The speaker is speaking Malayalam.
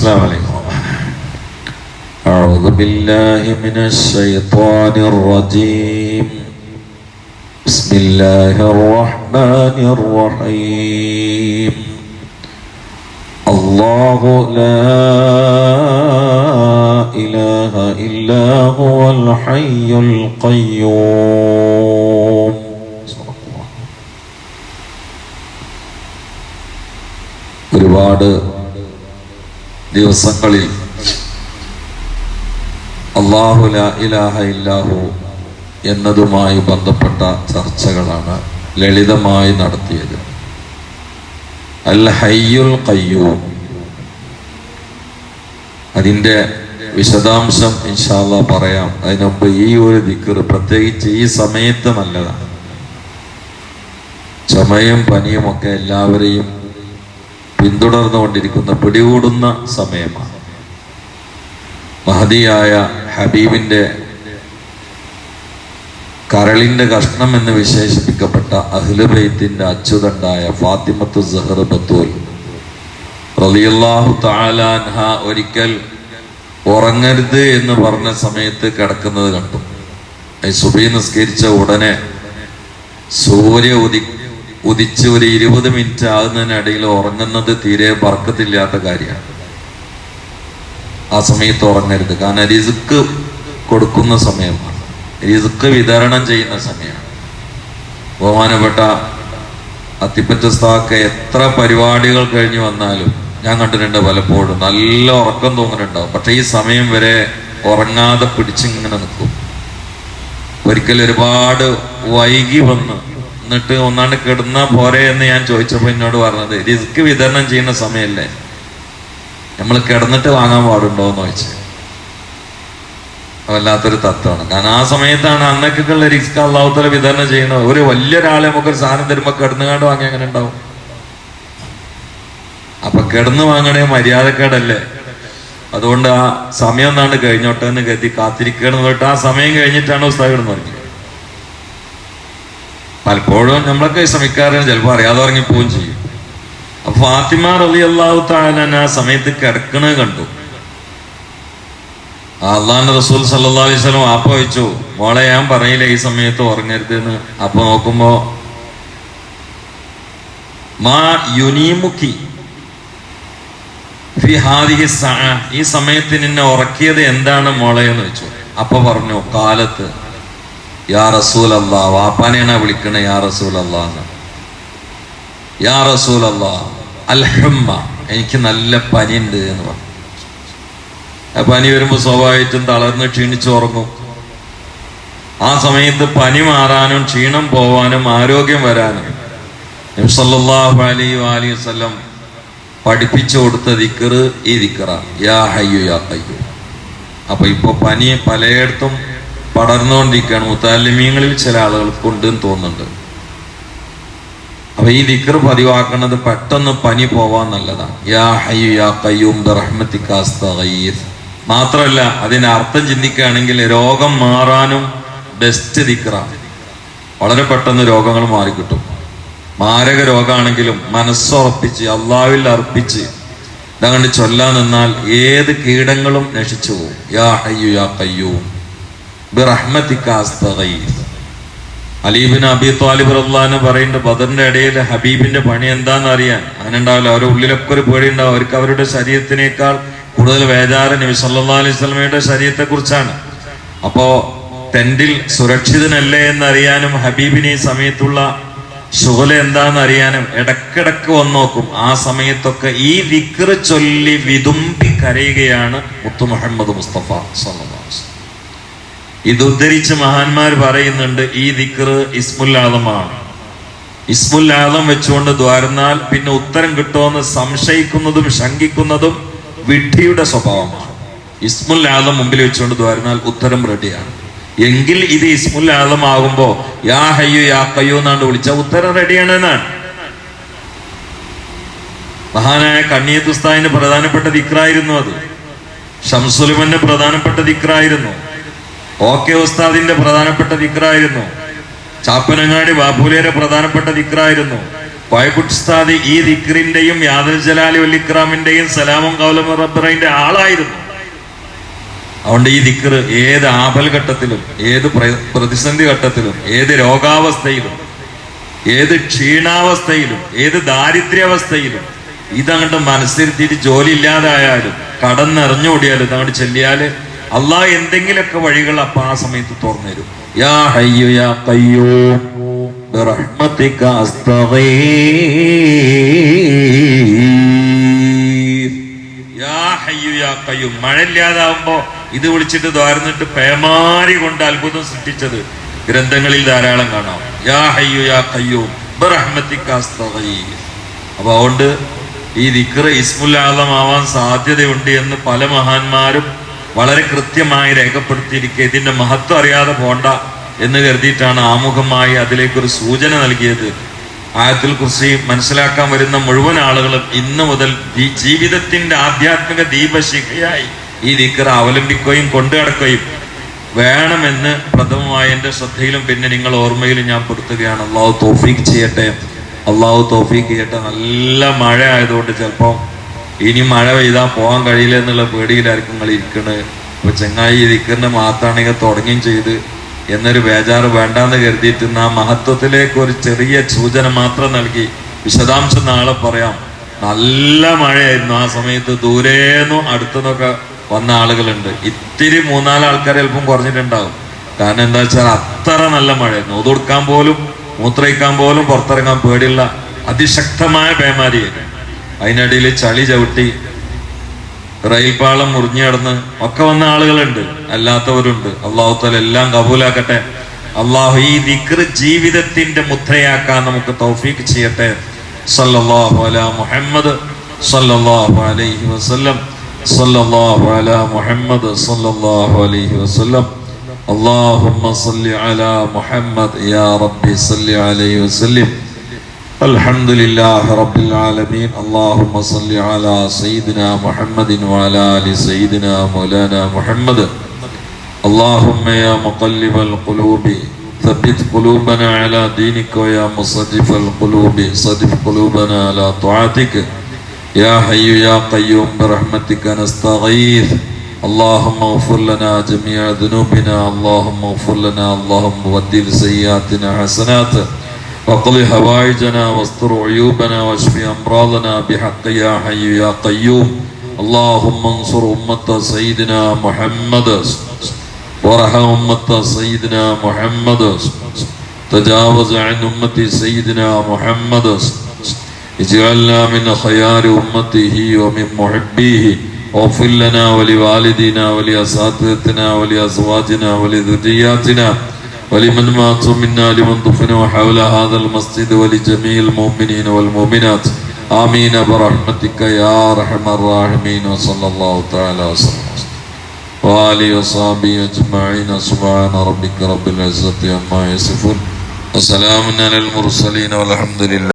السلام عليكم أعوذ بالله من الشيطان الرجيم بسم الله الرحمن الرحيم الله لا إله إلا هو الحي القيوم صدق الله. ഒരുപാട് ദിവസങ്ങളിൽ അള്ളാഹു ലാ ഇലാഹ ഇല്ലാഹു എന്നതുമായി ബന്ധപ്പെട്ട ചർച്ചകളാണ് ലളിതമായി നടത്തിയത്. അൽ ഹയ്യുൽ കയ്യൂം അതിന്റെ വിശദാംശം ഇൻഷാല്ല പറയാം. അതിനൊപ്പം ഈ ഒരു ദിക്കർ പ്രത്യേകിച്ച് ഈ സമയത്ത് നല്ലതാണ്. ചുമയും പനിയും ഒക്കെ എല്ലാവരെയും പിന്തുടർന്നുകൊണ്ടിരിക്കുന്ന പിടികൂടുന്ന സമയമാണ്. മഹതിയായ ഹബീബിന്റെ കരളിന്റെ കഷ്ണം എന്ന് വിശേഷിപ്പിക്കപ്പെട്ട അഹ്ലുബൈത്തിന്റെ അച്യുതണ്ടായ ഫാത്തിമത്തു സഹർ ബത്തൂൽ റളിയല്ലാഹു താലാൻഹ ഒരിക്കൽ ഉറങ്ങരുത് എന്ന് പറഞ്ഞ സമയത്ത് കിടക്കുന്നത് കണ്ടു. സുബി നിസ്കരിച്ച ഉടനെ സൂര്യ ഉദി ഉദിച്ച് ഒരു ഇരുപത് മിനിറ്റ് ആകുന്നതിനിടയിൽ ഉറങ്ങുന്നത് തീരെ വർക്കത്തില്ലാത്ത കാര്യമാണ്. ആ സമയത്ത് ഉറങ്ങരുത്. കാരണം റിസുക്ക് കൊടുക്കുന്ന സമയമാണ്. റിസുക്ക് വിതരണം ചെയ്യുന്ന സമയമാണ്. ബഹുമാനപ്പെട്ട അത്തിപ്പറ്റ സ്ഥാക്ക് എത്ര പരിപാടികൾ കഴിഞ്ഞ് വന്നാലും ഞാൻ കണ്ടിട്ടുണ്ട് പലപ്പോഴും നല്ല ഉറക്കം തോന്നുന്നുണ്ടാവും പക്ഷെ ഈ സമയം വരെ ഉറങ്ങാതെ പിടിച്ചിങ്ങനെ നിൽക്കും. ഒരിക്കൽ ഒരുപാട് വൈകി വന്ന് എന്നിട്ട് ഒന്നാണ്ട് കിടന്നാ പോരെ എന്ന് ഞാൻ ചോദിച്ചപ്പോൾ എന്നോട് പറഞ്ഞത് റിസ്ക് വിതരണം ചെയ്യുന്ന സമയമല്ലേ നമ്മൾ കിടന്നിട്ട് വാങ്ങാൻ പാടുണ്ടോ എന്ന് ചോദിച്ചു വല്ലാത്തൊരു തത്വമാണ്. കാരണം ആ സമയത്താണ് അന്നൊക്കെയുള്ള റിസ്ക് അള്ളാഹുത്തല വിതരണം ചെയ്യുന്നത്. ഒരു വലിയൊരാളെ നമുക്കൊരു സാധനം തരുമ്പോൾ കിടന്നുകാണ്ട് വാങ്ങി അങ്ങനെ ഉണ്ടാവും? അപ്പൊ കിടന്നു വാങ്ങണേ മര്യാദക്കേടല്ലേ? അതുകൊണ്ട് ആ സമയം ഒന്നാണ്ട് കഴിഞ്ഞോട്ടെ എന്ന് കരുതി കാത്തിരിക്കണം എന്നിട്ട് ആ സമയം കഴിഞ്ഞിട്ടാണ് ഉസ്താദ് കിടന്നു പലപ്പോഴും നമ്മളൊക്കെ ശ്രമിക്കാറുണ്ട് ചിലപ്പോൾ അറിയാതെ ഉറങ്ങി പോവുകയും ചെയ്യും. അപ്പൊ ഫാത്തിമ റബി അള്ളാഹു താലൻ ആ സമയത്ത് കിടക്കണ കണ്ടു. അള്ളാന്റെ റസൂൽ സല്ലാ അലൈഹി ആപ്പ വെച്ചു മോളെ ഞാൻ പറയില്ല ഈ സമയത്ത് ഉറങ്ങരുത് എന്ന്? അപ്പൊ നോക്കുമ്പോ മാ സഅ. ഈ സമയത്ത് നിന്നെ ഉറക്കിയത് എന്താണ് മോളെ? എന്ന് വെച്ചു അപ്പൊ പറഞ്ഞു കാലത്ത് യാ റസൂൽ അല്ലാ വാപ്പാനെയാണ് വിളിക്കണേ യാ റസൂൽ അല്ലാന്ന് യാ റസൂൽ അല്ലാ അൽഹമ്മ എനിക്ക് നല്ല പനിയുണ്ട് എന്ന് പറഞ്ഞു. ആ പനി വരുമ്പോൾ സ്വാഭാവികമായിട്ടും തളർന്ന് ക്ഷീണിച്ചുറങ്ങും ആ സമയത്ത് പനി മാറാനും ക്ഷീണം പോവാനും ആരോഗ്യം വരാനും നബ്സല്ലാഹു അലി അലൈഹി വസല്ലം പഠിപ്പിച്ചു കൊടുത്ത ദിക്കറ് ഈ ദിക്കറ യാ ഹയ്യു യാ കയ്യു അപ്പൊ ഇപ്പൊ പനി പലയിടത്തും പടർന്നുകൊണ്ടിരിക്കുകയാണ്. മുത്താലിമീങ്ങളിൽ ചില ആളുകൾക്കുണ്ട് എന്ന് തോന്നുന്നുണ്ട്. അപ്പൊ ഈ ദിക്കർ പതിവാക്കുന്നത് പെട്ടെന്ന് പനി പോവാൻ നല്ലതാണ്. മാത്രമല്ല അതിന്റെ അർത്ഥം ചിന്തിക്കുകയാണെങ്കിൽ രോഗം മാറാനും ബെസ്റ്റ് ദിക്കറാണ് വളരെ പെട്ടെന്ന് രോഗങ്ങൾ മാറിക്കിട്ടും. മാരക രോഗമാണെങ്കിലും മനസ്സുറപ്പിച്ച് അള്ളാവിൽ അർപ്പിച്ച് ഇതങ്ങണ്ട് ചൊല്ലാൻ നിന്നാൽ ഏത് കീടങ്ങളും നശിച്ചു പോകും. യാ ഹയ്യു യാ കയ്യൂം അലീബിൻ അബി താലിബ് റഹ്ലാന്ന് പറയുന്നുണ്ട് ബദറിന്റെ ഇടയിൽ ഹബീബിന്റെ പണി എന്താന്ന് അറിയാൻ അങ്ങനെണ്ടാവില്ല അവരുടെ ഉള്ളിലൊക്കെ ഒരു പേടി ഉണ്ടാവും അവർക്ക് അവരുടെ ശരീരത്തിനേക്കാൾ കൂടുതൽ വേദാറ് നബി സല്ലാ അലൈഹി സ്വലമയുടെ ശരീരത്തെ കുറിച്ചാണ് അപ്പോ ടെന്റിൽ സുരക്ഷിതനല്ലേ എന്നറിയാനും ഹബീബിന് ഈ സമയത്തുള്ള ശുഗല എന്താന്ന് അറിയാനും ഇടക്കിടക്ക് വന്നു നോക്കും ആ സമയത്തൊക്കെ ഈ വിക്ര ചൊല്ലി വിതുമ്പി കരയുകയാണ് മുത്തു മുഹമ്മദ് മുസ്തഫ വസല്ലം. ഇത് ഉദ്ധരിച്ച് മഹാന്മാർ പറയുന്നുണ്ട് ഈ ദിക്ർ ഇസ്മുൽ ഇസ്മുല്ലാദം വെച്ചുകൊണ്ട് ദ്വാരന്നാൽ പിന്നെ ഉത്തരം കിട്ടുമെന്ന് സംശയിക്കുന്നതും ശങ്കിക്കുന്നതും വിഡ്ഢിയുടെ സ്വഭാവമാണ്. ഇസ്മുൽ ആലം മുമ്പിൽ വെച്ചുകൊണ്ട് ദ്വാരന്നാൽ ഉത്തരം റെഡിയാണ്. എങ്കിൽ ഇത് ഇസ്മുൽ യാ ഹയ്യു യാ കയ്യോ എന്നാണ് വിളിച്ച ഉത്തരം റെഡിയാണ് എന്നാണ്. മഹാനായ കണ്ണിയത്തുസ്താദിന് പ്രധാനപ്പെട്ട ദിക്റായിരുന്നു അത്. ഷംസുലിമന്റെ പ്രധാനപ്പെട്ട ദിക്റായിരുന്നു. ഓക്കെ ഉസ്താദിന്റെ പ്രധാനപ്പെട്ട ദിക്റായിരുന്നു. ചാപ്പനങ്ങാടി ബാബുലയുടെ പ്രധാനപ്പെട്ട ദിക്റായിരുന്നു. കോയക്കുട്ടിസ്താദ് ഈ ദിക്റിന്റെയും യാദൽ ജലാലി വല്ലിക്രാമിന്റെയും സലാമും കൗലം റബ്ബറിന്റെ ആളായിരുന്നു. അതുകൊണ്ട് ഈ ദിക്ർ ഏത് ആപൽ ഘട്ടത്തിലും ഏത് പ്രതിസന്ധി ഘട്ടത്തിലും ഏത് രോഗാവസ്ഥയിലും ഏത് ക്ഷീണാവസ്ഥയിലും ഏത് ദാരിദ്ര്യാവസ്ഥയിലും ഇതങ്ങോട്ട് മനസ്സിരുത്തിയിട്ട് ജോലി ഇല്ലാതായാലും കടന്നെറിഞ്ഞോടിയാലും ഇതങ്ങോട്ട് ചെല്ലിയാൽ അള്ളാഹ് എന്തെങ്കിലുമൊക്കെ വഴികൾ അപ്പൊ ആ സമയത്ത് തുറന്നു തരും യാ ഹയ്യു യാ ഇത് വിളിച്ചിട്ട് ദ്വാരന്നിട്ട് പേമാരി കൊണ്ട് അത്ഭുതം സൃഷ്ടിച്ചത് ഗ്രന്ഥങ്ങളിൽ ധാരാളം കാണാം. യാ ഹയ്യു യാ അസ്തഗീർ. അപ്പൊ അതുകൊണ്ട് ഈ ദിക്ര ഇസ്മുല്ലാദമാവാൻ സാധ്യതയുണ്ട് എന്ന് പല മഹാന്മാരും വളരെ കൃത്യമായി രേഖപ്പെടുത്തിയിരിക്കുക ഇതിന്റെ മഹത്വം അറിയാതെ പോണ്ട എന്ന് കരുതിയിട്ടാണ് ആമുഖമായി അതിലേക്കൊരു സൂചന നൽകിയത്. ആയത്തിൽ കുറിച്ച് മനസ്സിലാക്കാൻ വരുന്ന മുഴുവൻ ആളുകളും ഇന്ന് മുതൽ ഈ ജീവിതത്തിന്റെ ആധ്യാത്മിക ദീപശിഖയായി ഈ ദിക്കറ അവലംബിക്കുകയും കൊണ്ടുനടക്കുകയും വേണമെന്ന് പ്രഥമമായ എന്റെ ശ്രദ്ധയിലും പിന്നെ നിങ്ങൾ ഓർമ്മയിലും ഞാൻ പെടുത്തുകയാണ് അള്ളാഹു തോഫീക്ക് ചെയ്യട്ടെ. അള്ളാഹു തോഫീക്ക് ചെയ്യട്ടെ. നല്ല മഴ ആയതുകൊണ്ട് ചിലപ്പോൾ ഇനി മഴ പെയ്താൽ പോകാൻ കഴിയില്ല എന്നുള്ള പേടിയിലായിരിക്കും നിങ്ങൾ ഇരിക്കണത് ഇപ്പൊ ചെങ്ങായി ഇരിക്കുന്ന മാത്രമാണെങ്കിൽ തുടങ്ങുകയും ചെയ്ത് എന്നൊരു ബേജാറ് വേണ്ടാന്ന് കരുതിയിട്ട് ആ മഹത്വത്തിലേക്ക് ഒരു ചെറിയ സൂചന മാത്രം നൽകി വിശദാംശം നാളെ പറയാം. നല്ല മഴയായിരുന്നു ആ സമയത്ത് ദൂരേന്നും അടുത്തുനിന്നൊക്കെ വന്ന ആളുകളുണ്ട്. ഇത്തിരി മൂന്നാൽ ആൾക്കാർ ചിലപ്പം കുറഞ്ഞിട്ടുണ്ടാവും. കാരണം എന്താ വെച്ചാൽ അത്ര നല്ല മഴയായിരുന്നു. ഒതുടുക്കാൻ പോലും മൂത്രയിക്കാൻ പോലും പുറത്തിറങ്ങാൻ പേടിയുള്ള അതിശക്തമായ പേമാരിയായിരുന്നു. അതിനിടയിൽ ചളി ചവിട്ടി റെയിൽ പാളം മുറിഞ്ഞു കിടന്ന് ഒക്കെ വന്ന ആളുകളുണ്ട് അല്ലാത്തവരുണ്ട് അള്ളാഹു താല എല്ലാം കബൂലാക്കട്ടെ അള്ളാഹു ഈ ദിക്ർ ജീവിതത്തിന്റെ മുദ്രയാക്കാൻ നമുക്ക് തൗഫീക്ക് ചെയ്യട്ടെ സല്ലല്ലാഹു അലാ മുഹമ്മദ് സല്ലല്ലാഹു അലൈഹി വസല്ലം സല്ലല്ലാഹു അലാ മുഹമ്മദ് സല്ലല്ലാഹു അലൈഹി വസല്ലം اللهم صل على محمد يا ربي صل عليه وسلم الحمد لله رب العالمين. اللهم صل على سيدنا محمد وعلى آل سيدنا مولانا محمد. اللهم يا مقلب القلوب ثبت قلوبنا على دينك ويا مصدف القلوب صدف قلوبنا على طاعتك. يا حي يا قيوم برحمتك نستغيث. اللهم اغفر لنا جميع ذنوبنا اللهم اغفر لنا اللهم بدل سيئاتنا حسنات. وقل هوائجنا واستر عيوبنا واشف امراضنا بحق يا حي يا قيوم اللهم انصر امه سيدنا محمد ورحم امه سيدنا محمد تجاوز عن امه سيدنا محمد اجعلنا من خيار امته ومن محبيه واغفر لنا ولوالدينا ولاساتذتنا ولازواجنا ولذرياتنا ولمن ماتوا منا لمن دفنوا حول هذا المسجد ولجميع المؤمنين والمؤمنات. آمين برحمتك يا أرحم الراحمين وصلى الله تعالى وسلم. وآله وصحبه أجمعين. سبحان ربك رب العزة عما يصفون. وسلام على المرسلين والحمد لله.